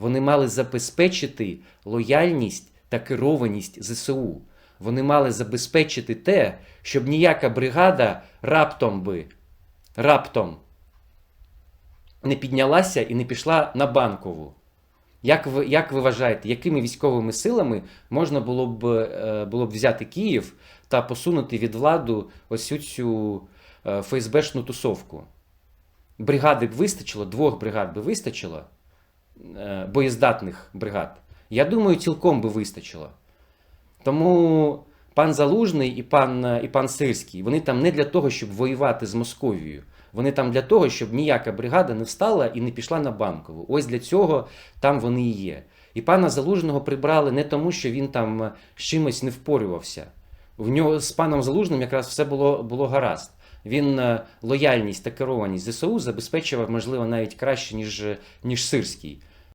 Вони мали забезпечити лояльність та керованість ЗСУ. Вони мали забезпечити те, щоб ніяка бригада раптом би раптом не піднялася і не пішла на банкову. Як ви, як ви вважаєте, якими військовими силами можна було б, е, було б взяти Київ та посунути від владу ось цю- е, ФСБшну тусовку? Бригади б вистачило, двох бригад би вистачило, боєздатних бригад. Я думаю, цілком би вистачило. Тому пан Залужний і пан, е, і пан Сирський, вони там не для того, щоб воювати з Московією. Вони там для того, щоб ніяка бригада не встала і не пішла на банкову. Ось для цього там вони і є. І пана Залужного прибрали не тому, що він там е, з чимось не впорювався. В нього з паном Залужним якраз все було, було гаразд. Він е, лояльність та керованість ЗСУ забезпечував, можливо, навіть краще, ніж, ніж Сирський.